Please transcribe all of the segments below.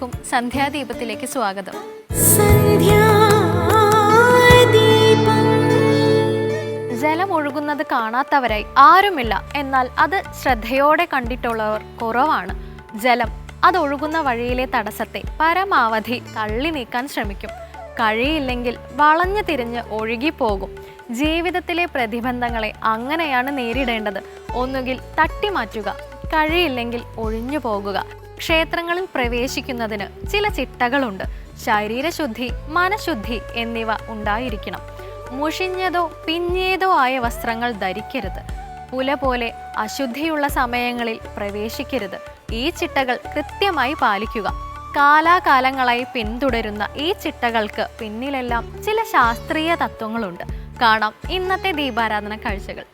ഏവർക്കും സന്ധ്യാദീപത്തിലേക്ക് സ്വാഗതം. ജലം ഒഴുകുന്നത് കാണാത്തവരായി ആരുമില്ല. എന്നാൽ അത് ശ്രദ്ധയോടെ കണ്ടിട്ടുള്ളവർ കുറവാണ്. ജലം അത് ഒഴുകുന്ന വഴിയിലെ തടസ്സത്തെ പരമാവധി തള്ളി നീക്കാൻ ശ്രമിക്കും. കഴിയില്ലെങ്കിൽ വളഞ്ഞു തിരിഞ്ഞ് ഒഴുകിപ്പോകും. ജീവിതത്തിലെ പ്രതിബന്ധങ്ങളെ അങ്ങനെയാണ് നേരിടേണ്ടത്. ഒന്നുകിൽ തട്ടിമാറ്റുക കഴിയില്ലെങ്കിൽ ഒഴിഞ്ഞു പോകുക ക്ഷേത്രങ്ങളിൽ പ്രവേശിക്കുന്നതിന് ചില ചിട്ടകളുണ്ട്. ശരീരശുദ്ധി മനഃശുദ്ധി എന്നിവ ഉണ്ടായിരിക്കണം. മുഷിഞ്ഞതോ പിഞ്ഞേതോ ആയ വസ്ത്രങ്ങൾ ധരിക്കരുത്. പുല പോലെ അശുദ്ധിയുള്ള സമയങ്ങളിൽ പ്രവേശിക്കരുത്. ഈ ചിട്ടകൾ കൃത്യമായി പാലിക്കുക. കാലാകാലങ്ങളായി പിന്തുടരുന്ന ഈ ചിട്ടകൾക്ക് പിന്നിലെല്ലാം ചില ശാസ്ത്രീയ തത്വങ്ങളുണ്ട്. കാണാം ഇന്നത്തെ ദീപാരാധന കാഴ്ചകൾ.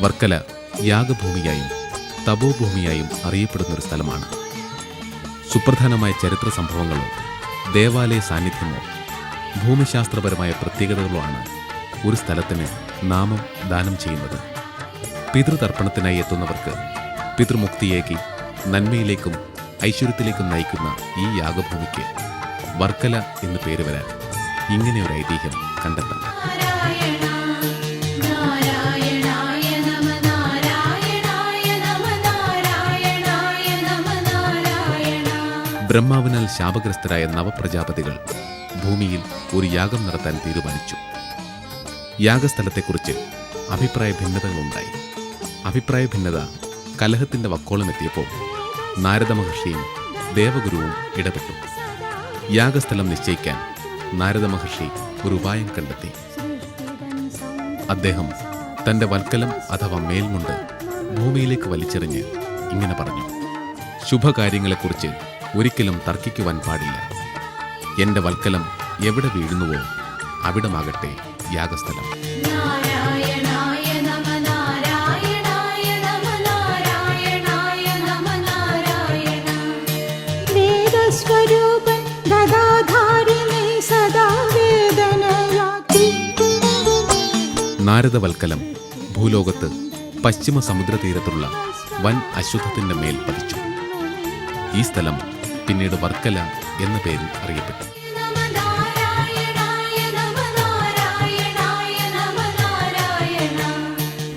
വർക്കല യാഗഭൂമിയായും തപോഭൂമിയായും അറിയപ്പെടുന്ന ഒരു സ്ഥലമാണ്. സുപ്രധാനമായ ചരിത്ര സംഭവങ്ങളോ ദേവാലയ സാന്നിധ്യമോ ഭൂമിശാസ്ത്രപരമായ പ്രത്യേകതകളോ ആണ് ഒരു സ്ഥലത്തിന് നാമം ദാനം ചെയ്യുന്നത്. പിതൃതർപ്പണത്തിനായി എത്തുന്നവർക്ക് പിതൃമുക്തിയേകി നന്മയിലേക്കും ഐശ്വര്യത്തിലേക്കും നയിക്കുന്ന ഈ യാഗഭൂമിക്ക് വർക്കല എന്ന് പേര് വരാൻ ഇങ്ങനെ ഒരു ഐതിഹ്യം കണ്ടെത്താം ബ്രഹ്മാവിനാൽ ശാപഗ്രസ്തരായ നവപ്രജാപതികൾ ഭൂമിയിൽ ഒരു യാഗം നടത്താൻ തീരുമാനിച്ചു. യാഗസ്ഥലത്തെക്കുറിച്ച് അഭിപ്രായ ഭിന്നതകളുണ്ടായി. അഭിപ്രായ ഭിന്നത കലഹത്തിന്റെ വക്കോളമെത്തിയപ്പോൾ നാരദ മഹർഷിയും ദേവഗുരുവും ഇടപെട്ടു. യാഗസ്ഥലം നിശ്ചയിക്കാൻ നാരദ മഹർഷി ഒരു ഉപായം കണ്ടെത്തി. അദ്ദേഹം തന്റെ വൽക്കലം അഥവാ മേൽമുണ്ട് ഭൂമിയിലേക്ക് വലിച്ചെറിഞ്ഞ് ഇങ്ങനെ പറഞ്ഞു. ശുഭകാര്യങ്ങളെക്കുറിച്ച് ഒരിക്കലും തർക്കിക്കുവാൻ പാടില്ല. എന്റെ വൽക്കലം എവിടെ വീഴുന്നുവോ അവിടമാകട്ടെ യാഗസ്ഥലം. നാരദവൽക്കലം ഭൂലോകത്ത് പശ്ചിമ സമുദ്രതീരത്തുള്ള വൻ അശ്വത്ഥത്തിന്റെ മേൽ പതിച്ചു. ഈ സ്ഥലം പിന്നീട് വർക്കല എന്ന പേരിൽ അറിയപ്പെട്ടു.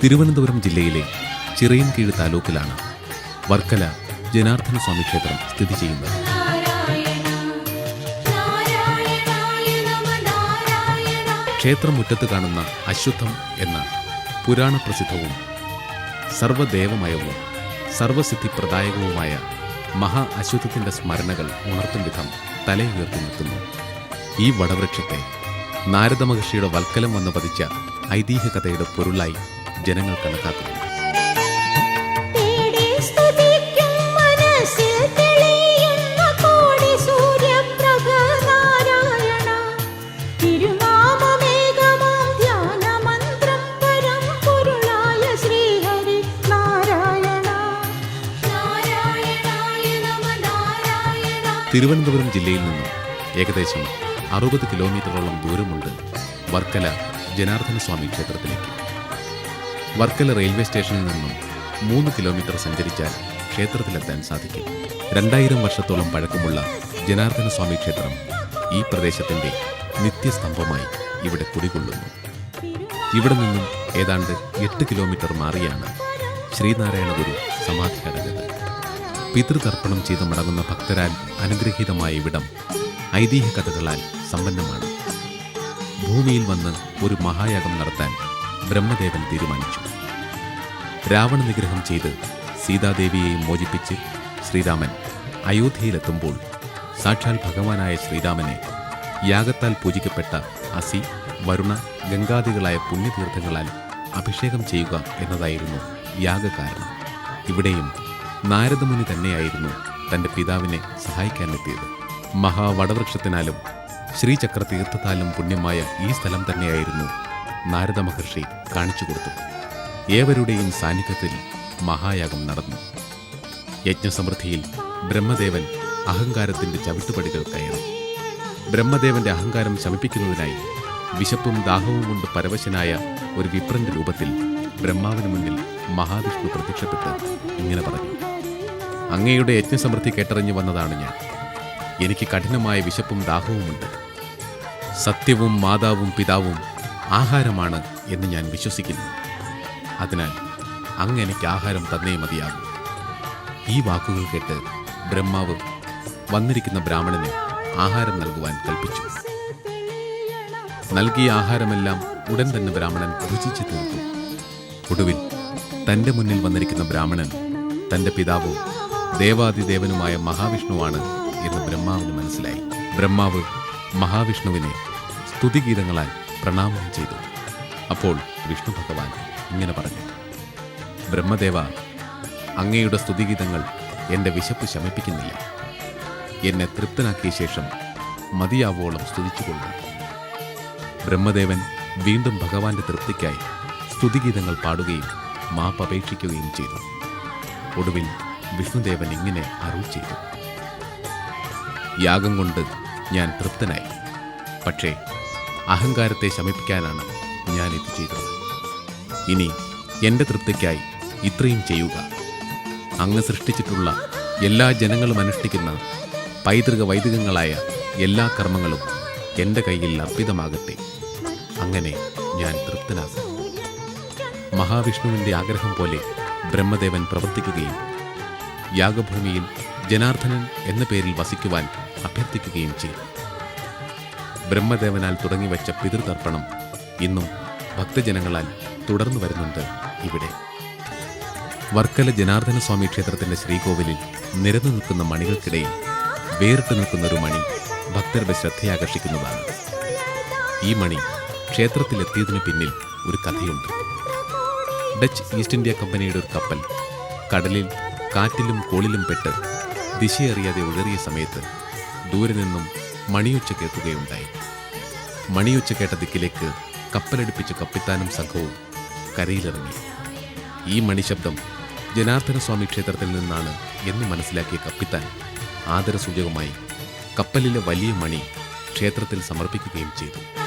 തിരുവനന്തപുരം ജില്ലയിലെ ചിറയൻകീഴ് താലൂക്കിലാണ് വർക്കല ജനാർദ്ദന സ്വാമി ക്ഷേത്രം സ്ഥിതി ചെയ്യുന്നത്. ക്ഷേത്രം ക്ഷേത്രമുറ്റത്ത് കാണുന്ന അശ്വത്ഥം എന്ന പുരാണ പ്രസിദ്ധവും സർവദേവമയവും സർവസിദ്ധിപ്രദായകവുമായ മഹാ അശ്വത്വത്തിന്റെ സ്മരണകൾ ഉണർത്തും വിധം തലയുയർത്തി നിൽക്കുന്നു ഈ വടവൃക്ഷത്തെ നാരദ മഹർഷിയുടെ വൽക്കലം വന്ന് പതിച്ച ഐതിഹ്യ കഥയുടെ പൊരുളായി ജനങ്ങൾ കണക്കാക്കുന്നു. തിരുവനന്തപുരം ജില്ലയിൽ നിന്നും ഏകദേശം അറുപത് കിലോമീറ്ററോളം ദൂരമുണ്ട് വർക്കല ജനാർദ്ദന സ്വാമി ക്ഷേത്രത്തിലേക്ക്. വർക്കല റെയിൽവേ സ്റ്റേഷനിൽ നിന്നും മൂന്ന് കിലോമീറ്റർ സഞ്ചരിച്ചാൽ ക്ഷേത്രത്തിലെത്താൻ സാധിക്കും. രണ്ടായിരം വർഷത്തോളം പഴക്കമുള്ള ജനാർദ്ദന സ്വാമി ക്ഷേത്രം ഈ പ്രദേശത്തിന്റെ നിത്യസ്തംഭമായി ഇവിടെ കുടികൊള്ളുന്നു. ഇവിടെ നിന്നും ഏതാണ്ട് എട്ട് കിലോമീറ്റർ മാറിയാണ് ശ്രീനാരായണ ഗുരു സമാധി പിതൃതർപ്പണം ചെയ്ത് മടങ്ങുന്ന ഭക്തരാൽ അനുഗ്രഹീതമായ ഇവിടം ഐതിഹ്യ കഥകളാൽ സമ്പന്നമാണ്. ഭൂമിയിൽ വന്ന് ഒരു മഹായാഗം നടത്താൻ ബ്രഹ്മദേവൻ തീരുമാനിച്ചു. രാവണ നിഗ്രഹം ചെയ്ത് സീതാദേവിയെയും മോചിപ്പിച്ച് ശ്രീരാമൻ അയോധ്യയിലെത്തുമ്പോൾ സാക്ഷാൽ ഭഗവാനായ ശ്രീരാമനെ യാഗത്താൽ പൂജിക്കപ്പെട്ട അസി വരുണ ഗംഗാദികളായ പുണ്യതീർത്ഥങ്ങളാൽ അഭിഷേകം ചെയ്യുക എന്നതായിരുന്നു യാഗകാരണം. ഇവിടെയും നാരദമുനി തന്നെയായിരുന്നു തന്റെ പിതാവിനെ സഹായിക്കാനെത്തിയത്. മഹാവടവൃക്ഷത്തിനാലും ശ്രീചക്ര തീർത്ഥത്താലും പുണ്യമായ ഈ സ്ഥലം തന്നെയായിരുന്നു നാരദ മഹർഷി കാണിച്ചു കൊടുത്തത്. ഏവരുടെയും സാന്നിധ്യത്തിൽ മഹായാഗം നടന്നു. യജ്ഞസമൃദ്ധിയിൽ ബ്രഹ്മദേവൻ അഹങ്കാരത്തിന്റെ ചവിട്ടുപടികൾ കയറി. ബ്രഹ്മദേവന്റെ അഹങ്കാരം ശമിപ്പിക്കുന്നതിനായി വിശപ്പും ദാഹവും കൊണ്ട് പരവശനായ ഒരു വിപ്രന്റെ രൂപത്തിൽ ബ്രഹ്മാവിന് മുന്നിൽ മഹാവിഷ്ണു പ്രത്യക്ഷപ്പെട്ട് ഇങ്ങനെ പറഞ്ഞു. അങ്ങയുടെ യജ്ഞസമൃദ്ധി കേട്ടറിഞ്ഞു വന്നതാണ് ഞാൻ. എനിക്ക് കഠിനമായ വിശപ്പും ദാഹവുമുണ്ട്. സത്യവും മാതാവും പിതാവും ആഹാരമാണ് എന്ന് ഞാൻ വിശ്വസിക്കുന്നു. അതിനാൽ അങ്ങ് എനിക്ക് ആഹാരം തന്നേ മതിയാകും. ഈ വാക്കുകൾ കേട്ട് ബ്രഹ്മാവ് വന്നിരിക്കുന്ന ബ്രാഹ്മണന് ആഹാരം നൽകുവാൻ കൽപ്പിച്ചു. നൽകിയ ആഹാരമെല്ലാം ഉടൻ തന്നെ ബ്രാഹ്മണൻ രുചിച്ചു തീർത്തു. ഒടുവിൽ തന്റെ മുന്നിൽ വന്നിരിക്കുന്ന ബ്രാഹ്മണൻ തന്റെ പിതാവും ദേവാദിദേവനുമായ മഹാവിഷ്ണുവാണ് എന്ന് ബ്രഹ്മാവിന് മനസ്സിലായി. ബ്രഹ്മാവ് മഹാവിഷ്ണുവിനെ സ്തുതിഗീതങ്ങളാൽ പ്രണാമം ചെയ്തു. അപ്പോൾ വിഷ്ണു ഭഗവാൻ ഇങ്ങനെ പറഞ്ഞു ബ്രഹ്മദേവ അങ്ങയുടെ സ്തുതിഗീതങ്ങൾ എന്റെ വിശപ്പ് ശമിപ്പിക്കുന്നില്ല. എന്നെ തൃപ്തനാക്കിയ ശേഷം മതിയാവോളം സ്തുതിച്ചുകൊള്ളുക ബ്രഹ്മദേവൻ വീണ്ടും ഭഗവാന്റെ തൃപ്തിക്കായി സ്തുതിഗീതങ്ങൾ പാടുകയും മാപ്പപേക്ഷിക്കുകയും ചെയ്തു. ഒടുവിൽ വിഷ്ണുദേവൻ ഇങ്ങനെ അരുൾ ചെയ്തു. യാഗം കൊണ്ട് ഞാൻ തൃപ്തനായി. പക്ഷേ അഹങ്കാരത്തെ ശമിപ്പിക്കാനാണ് ഞാൻ ഇത് ചെയ്തത്. ഇനി എന്റെ തൃപ്തിക്കായി ഇത്രയും ചെയ്യുക. അങ്ങ് സൃഷ്ടിച്ചിട്ടുള്ള എല്ലാ ജനങ്ങളും അനുഷ്ഠിക്കുന്ന പൈതൃക വൈദികങ്ങളായ എല്ലാ കർമ്മങ്ങളും എന്റെ കയ്യിൽ അർപ്പിതമാകട്ടെ. അങ്ങനെ ഞാൻ തൃപ്തനാകും. മഹാവിഷ്ണുവിന്റെ ആഗ്രഹം പോലെ ബ്രഹ്മദേവൻ പ്രവർത്തിക്കുകയും യാഗഭൂമിയിൽ ജനാർദ്ദനൻ എന്ന പേരിൽ വസിക്കുവാൻ അഭ്യർത്ഥിക്കുകയും ചെയ്തു. ബ്രഹ്മദേവനാൽ തുടങ്ങിവച്ച പിതൃതർപ്പണം ഇന്നും ഭക്തജനങ്ങളാൽ തുടർന്നു വരുന്നുണ്ട് ഇവിടെ. വർക്കല ജനാർദ്ദന സ്വാമി ക്ഷേത്രത്തിന്റെ ശ്രീകോവിലിൽ നിരന്നു നിൽക്കുന്ന മണികൾക്കിടയിൽ വേറിട്ട് നിൽക്കുന്ന ഒരു മണി ഭക്തരുടെ ശ്രദ്ധയാകർഷിക്കുന്നതാണ്. ഈ മണി ക്ഷേത്രത്തിലെത്തിയതിനു പിന്നിൽ ഒരു കഥയുണ്ട്. ഡച്ച് ഈസ്റ്റ് ഇന്ത്യ കമ്പനിയുടെ ഒരു കപ്പൽ കടലിൽ കാറ്റിലും കോളിലും പെട്ട് ദിശയറിയാതെ ഉഴറിയ സമയത്ത് ദൂരെ നിന്നും മണിയൊച്ച കേൾക്കുകയുണ്ടായി. മണിയൊച്ച കേട്ട ദിക്കിലേക്ക് കപ്പലടുപ്പിച്ച കപ്പിത്താനും സംഘവും കരയിലിറങ്ങി. ഈ മണിശബ്ദം ജനാർദ്ദന സ്വാമി ക്ഷേത്രത്തിൽ നിന്നാണ് എന്ന് മനസ്സിലാക്കിയ കപ്പിത്താൻ ആദരസൂചകമായി കപ്പലിലെ വലിയ മണി ക്ഷേത്രത്തിൽ സമർപ്പിക്കുകയും ചെയ്തു.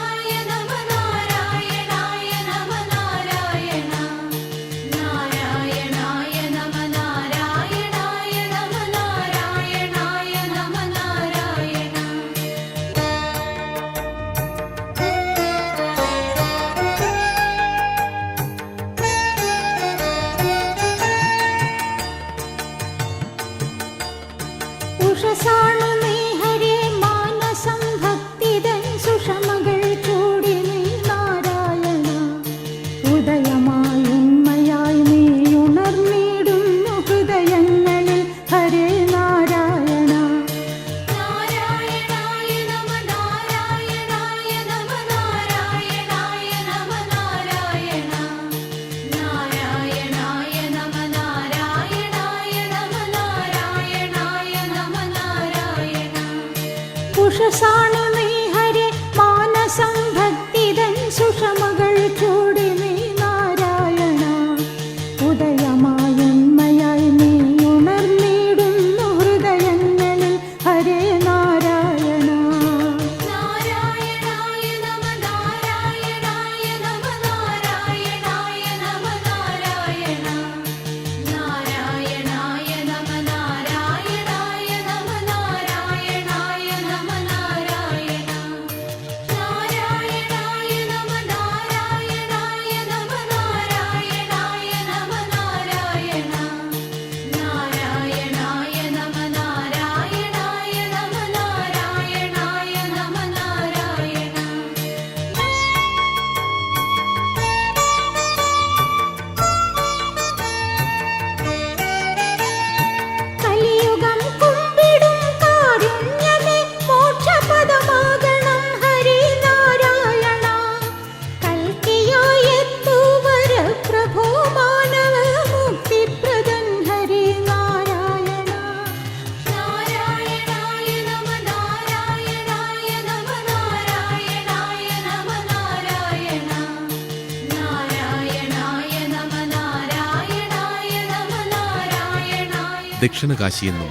ദക്ഷിണകാശി എന്നും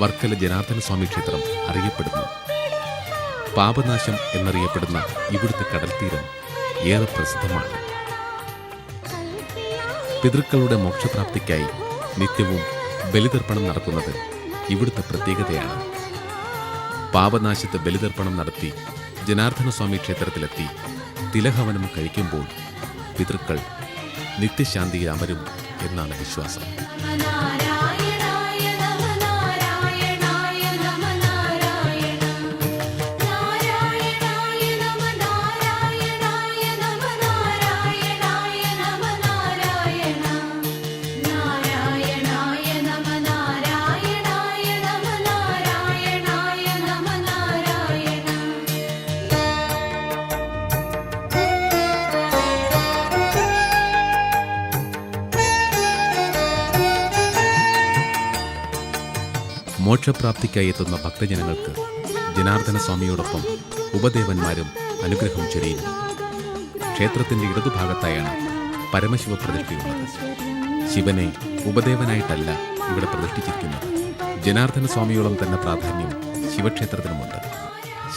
വർക്കല ജനാർദ്ദന സ്വാമി ക്ഷേത്രം അറിയപ്പെടുന്നു. പാപനാശം എന്നറിയപ്പെടുന്ന ഇവിടുത്തെ കടൽത്തീരം ഏറെ പ്രസിദ്ധമാണ്. പിതൃക്കളുടെ മോക്ഷപ്രാപ്തിക്കായി നിത്യവും ബലിതർപ്പണം നടത്തുന്നത് ഇവിടുത്തെ പ്രത്യേകതയാണ്. പാപനാശത്തെ ബലിതർപ്പണം നടത്തി ജനാർദ്ദന സ്വാമി ക്ഷേത്രത്തിലെത്തി തിലഹവനം കഴിക്കുമ്പോൾ പിതൃക്കൾ നിത്യശാന്തിയിൽ അമരും എന്നാണ് വിശ്വാസം. മോക്ഷപ്രാപ്തിക്കായി എത്തുന്ന ഭക്തജനങ്ങൾക്ക് ജനാർദ്ദന സ്വാമിയോടൊപ്പം ഉപദേവന്മാരും അനുഗ്രഹം ചൊരിയുന്നു ക്ഷേത്രത്തിന്റെ ഇടതുഭാഗത്തായാണ് പരമശിവ പ്രതിഷ്ഠയുള്ളത് ശിവനെ ഉപദേവനായിട്ടല്ല ഇവിടെ പ്രതിഷ്ഠിച്ചിരിക്കുന്നത്. ജനാർദ്ദന സ്വാമിയോളം തന്നെ പ്രാധാന്യം ശിവക്ഷേത്രത്തിനുമുണ്ട്.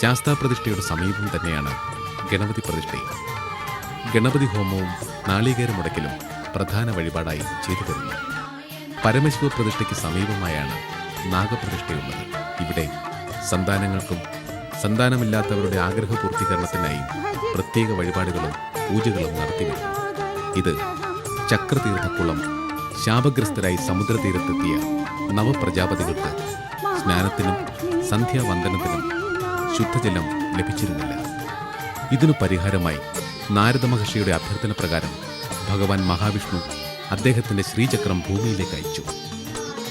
ശാസ്താ പ്രതിഷ്ഠയുടെ സമീപം തന്നെയാണ് ഗണപതി പ്രതിഷ്ഠയും ഗണപതി ഹോമവും നാളികേരമുടക്കലും പ്രധാന വഴിപാടായി ചെയ്തു വരുന്നു പരമശിവ പ്രതിഷ്ഠയ്ക്ക് സമീപമായാണ് നാഗപ്രതിഷ്ഠയുള്ളത്. ഇവിടെ സന്താനങ്ങൾക്കും സന്താനമില്ലാത്തവരുടെ ആഗ്രഹ പൂർത്തീകരണത്തിനായി പ്രത്യേക വഴിപാടുകളും പൂജകളും നടത്തിവരുന്നു ഇത് ചക്രതീർത്ഥക്കുളം ശാപഗ്രസ്തരായി സമുദ്രതീരത്തെത്തിയ നവപ്രജാപതികൾക്ക് സ്നാനത്തിനും സന്ധ്യാവന്ദനത്തിനും ശുദ്ധജലം ലഭിച്ചിരുന്നില്ല. ഇതിനു പരിഹാരമായി നാരദ മഹർഷിയുടെ അഭ്യർത്ഥന പ്രകാരം ഭഗവാൻ മഹാവിഷ്ണു അദ്ദേഹത്തിന്റെ ശ്രീചക്രം ഭൂമിയിലേക്ക് അയച്ചു.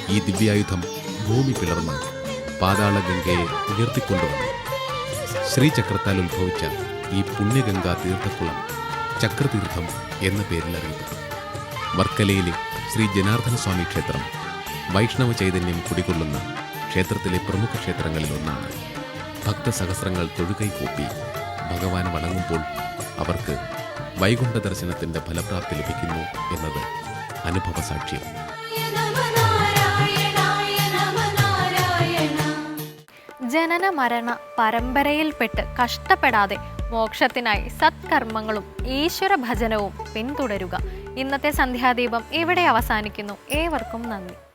ഈ ദിവ്യായുധം ഭൂമി പിളർന്ന് പാതാളഗംഗയെ ഉയർത്തിക്കൊണ്ടുവന്നു. ശ്രീചക്രത്താൽ ഉത്ഭവിച്ച ഈ പുണ്യഗംഗാ തീർത്ഥക്കുളം ചക്രതീർത്ഥം എന്ന പേരിൽ അറിയപ്പെട്ടു. വർക്കലയിലെ ശ്രീ ജനാർദ്ദന സ്വാമി ക്ഷേത്രം വൈഷ്ണവ ചൈതന്യം കുടികൊള്ളുന്ന ക്ഷേത്രത്തിലെ പ്രമുഖ ക്ഷേത്രങ്ങളിൽ ഒന്നാണ്. ഭക്തസഹസ്രങ്ങൾ തൊഴുകൈ കൂപ്പി ഭഗവാൻ വണങ്ങുമ്പോൾ അവർക്ക് വൈകുണ്ഠ ദർശനത്തിന്റെ ഫലപ്രാപ്തി ലഭിക്കുന്നു എന്നത് അനുഭവ ജനന മരണ പരമ്പരയിൽപ്പെട്ട് കഷ്ടപ്പെടാതെ മോക്ഷത്തിനായി സത്കർമ്മങ്ങളും ഈശ്വര ഭജനവും പിന്തുടരുക. ഇന്നത്തെ സന്ധ്യാദീപം ഇവിടെ അവസാനിക്കുന്നു. ഏവർക്കും നന്ദി.